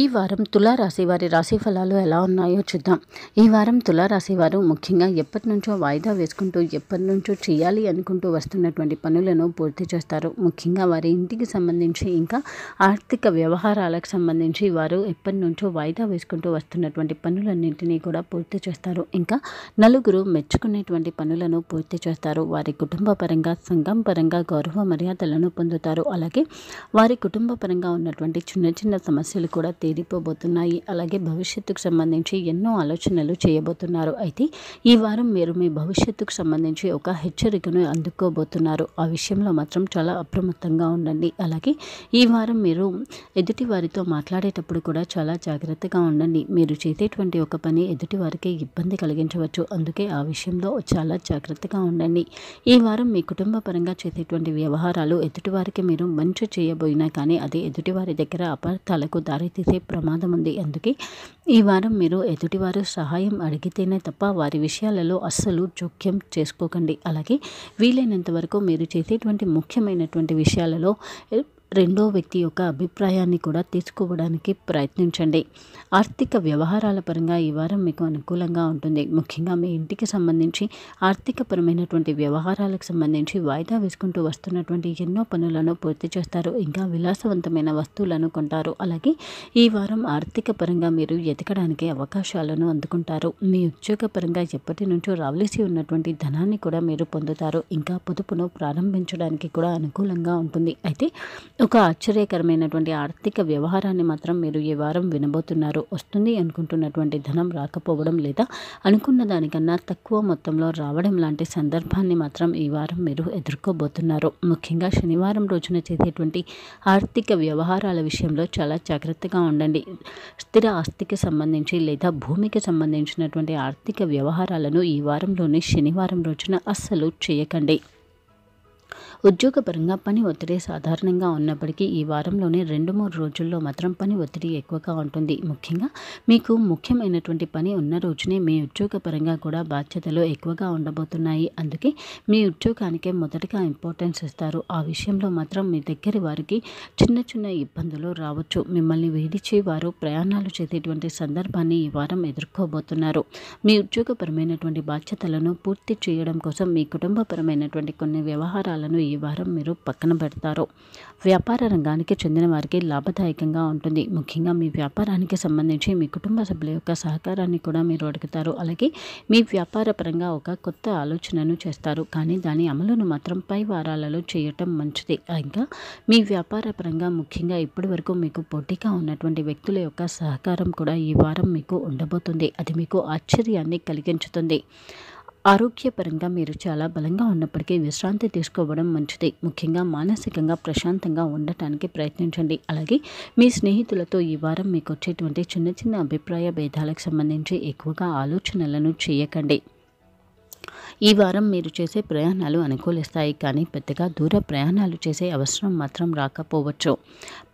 ఈ వారం తులారాశి వారి రాశి ఫలాలు ఎలా ఉన్నాయో చూద్దాం. ఈ వారం తులారాశి వారు ముఖ్యంగా ఎప్పటి నుంచో వాయిదా వేసుకుంటూ ఎప్పటి నుంచో చేయాలి అనుకుంటూ వస్తున్నటువంటి పనులను పూర్తి చేస్తారు. ముఖ్యంగా వారి ఇంటికి సంబంధించి ఇంకా ఆర్థిక వ్యవహారాలకు సంబంధించి వారు ఎప్పటి నుంచో వాయిదా వేసుకుంటూ వస్తున్నటువంటి పనులన్నింటినీ కూడా పూర్తి చేస్తారు. ఇంకా నలుగురు మెచ్చుకునేటువంటి పనులను పూర్తి చేస్తారు. వారి కుటుంబ పరంగా సంఘం పరంగా గౌరవ మర్యాదలను పొందుతారు. అలాగే వారి కుటుంబ పరంగా ఉన్నటువంటి చిన్న చిన్న సమస్యలు కూడా తీరిపోబోతున్నాయి. అలాగే భవిష్యత్తుకు సంబంధించి ఎన్నో ఆలోచనలు చేయబోతున్నారు. అయితే ఈ వారం మీరు మీ భవిష్యత్తుకు సంబంధించి ఒక హెచ్చరికను అందుకోబోతున్నారు. ఆ విషయంలో మాత్రం చాలా అప్రమత్తంగా ఉండండి. అలాగే ఈ వారం మీరు ఎదుటి వారితో మాట్లాడేటప్పుడు కూడా చాలా జాగ్రత్తగా ఉండండి. మీరు చేసేటువంటి ఒక పని ఎదుటి వారికి ఇబ్బంది కలిగించవచ్చు. అందుకే ఆ విషయంలో చాలా జాగ్రత్తగా ఉండండి. ఈ వారం మీ కుటుంబ పరంగా చేసేటువంటి వ్యవహారాలు ఎదుటివారికి మీరు మంచి చేయబోయినా కానీ అది ఎదుటివారి దగ్గర అపార్థాలకు దారితీసే ప్రమాదం ఉంది. అందుకే ఈ వారం మీరు ఎదుటివారు సహాయం అడిగితేనే తప్ప వారి విషయాలలో అస్సలు జోక్యం చేసుకోకండి. అలాగే వీలైనంత వరకు మీరు చేసేటువంటి ముఖ్యమైనటువంటి విషయాలలో రెండో వ్యక్తి యొక్క అభిప్రాయాన్ని కూడా తీసుకోవడానికి ప్రయత్నించండి. ఆర్థిక వ్యవహారాల పరంగా ఈ వారం మీకు అనుకూలంగా ఉంటుంది. ముఖ్యంగా మీ ఇంటికి సంబంధించి ఆర్థికపరమైనటువంటి వ్యవహారాలకు సంబంధించి వాయిదా వేసుకుంటూ వస్తున్నటువంటి ఎన్నో పనులను పూర్తి చేస్తారు. ఇంకా విలాసవంతమైన వస్తువులను కొంటారు. అలాగే ఈ వారం ఆర్థిక పరంగా మీరు ఎదగడానికి అవకాశాలను అందుకుంటారు. మీ ఉద్యోగ పరంగా ఎప్పటి నుంచో రావలసి ఉన్నటువంటి ధనాన్ని కూడా మీరు పొందుతారు. ఇంకా పొదుపును ప్రారంభించడానికి కూడా అనుకూలంగా ఉంటుంది. అయితే ఒక ఆశ్చర్యకరమైనటువంటి ఆర్థిక వ్యవహారాన్ని మాత్రం మీరు ఈ వారం వినబోతున్నారు. వస్తుంది అనుకుంటున్నటువంటి ధనం రాకపోవడం లేదా అనుకున్న దానికన్నా తక్కువ మొత్తంలో రావడం లాంటి సందర్భాన్ని మాత్రం ఈ వారం మీరు ఎదుర్కోబోతున్నారు. ముఖ్యంగా శనివారం రోజున చేసేటువంటి ఆర్థిక వ్యవహారాల విషయంలో చాలా జాగ్రత్తగా ఉండండి. స్థిర ఆస్తికి సంబంధించి లేదా భూమికి సంబంధించినటువంటి ఆర్థిక వ్యవహారాలను ఈ వారంలోని శనివారం రోజున అస్సలు చేయకండి. ఉద్యోగపరంగా పని ఒత్తిడి సాధారణంగా ఉన్నప్పటికీ ఈ వారంలోనే రెండు మూడు రోజుల్లో మాత్రం పని ఒత్తిడి ఎక్కువగా ఉంటుంది. ముఖ్యంగా మీకు ముఖ్యమైనటువంటి పని ఉన్న రోజునే మీ ఉద్యోగపరంగా కూడా బాధ్యతలు ఎక్కువగా ఉండబోతున్నాయి. అందుకే మీ ఉద్యోగానికే మొదటగా ఇంపార్టెన్స్ ఇస్తారు. ఆ విషయంలో మాత్రం మీ దగ్గర వారికి చిన్న చిన్న ఇబ్బందులు రావచ్చు. మిమ్మల్ని వేడిచి వారు ప్రయాణాలు చేసేటువంటి సందర్భాన్ని ఈ వారం ఎదుర్కోబోతున్నారు. మీ ఉద్యోగపరమైనటువంటి బాధ్యతలను పూర్తి చేయడం కోసం మీ కుటుంబపరమైనటువంటి కొన్ని వ్యవహారాలను ఈ వారం మీరు పక్కన పెడతారు. వ్యాపార రంగానికి చెందిన వారికి లాభదాయకంగా ఉంటుంది. ముఖ్యంగా మీ వ్యాపారానికి సంబంధించి మీ కుటుంబ సభ్యుల యొక్క సహకారాన్ని కూడా మీరు అడుగుతారు. అలాగే మీ వ్యాపార పరంగా ఒక కొత్త ఆలోచనను చేస్తారు. కానీ దాని అమలును మాత్రం పై వారాలలో చేయటం మంచిది. ఇంకా మీ వ్యాపార పరంగా ముఖ్యంగా ఇప్పటి వరకు మీకు పోటీగా ఉన్నటువంటి వ్యక్తుల యొక్క సహకారం కూడా ఈ వారం మీకు ఉండబోతుంది. అది మీకు ఆశ్చర్యాన్ని కలిగించుతుంది. ఆరోగ్యపరంగా మీరు చాలా బలంగా ఉన్నప్పటికీ విశ్రాంతి తీసుకోవడం మంచిది. ముఖ్యంగా మానసికంగా ప్రశాంతంగా ఉండటానికి ప్రయత్నించండి. అలాగే మీ స్నేహితులతో ఈ వారం మీకు వచ్చేటువంటి చిన్న చిన్న అభిప్రాయ భేదాలకు సంబంధించి ఎక్కువగా ఆలోచనలను చేయకండి. ఈ వారం మీరు చేసే ప్రయాణాలు అనుకూలిస్తాయి కానీ పెద్దగా దూర ప్రయాణాలు చేసే అవసరం మాత్రం రాకపోవచ్చు.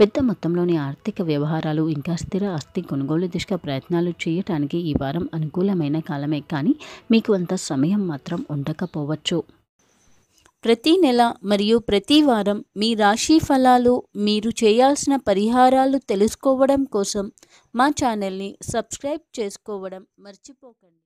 పెద్ద మొత్తంలోని ఆర్థిక వ్యవహారాలు ఇంకా స్థిర ఆస్తి కొనుగోలు దిశగా ప్రయత్నాలు చేయటానికి ఈ వారం అనుకూలమైన కాలమే కానీ మీకు అంత సమయం మాత్రం ఉండకపోవచ్చు. ప్రతి నెల మరియు ప్రతి వారం మీ రాశి ఫలాలు మీరు చేయాల్సిన పరిహారాలు తెలుసుకోవడం కోసం మా ఛానల్ని సబ్స్క్రైబ్ చేసుకోవడం మర్చిపోకండి.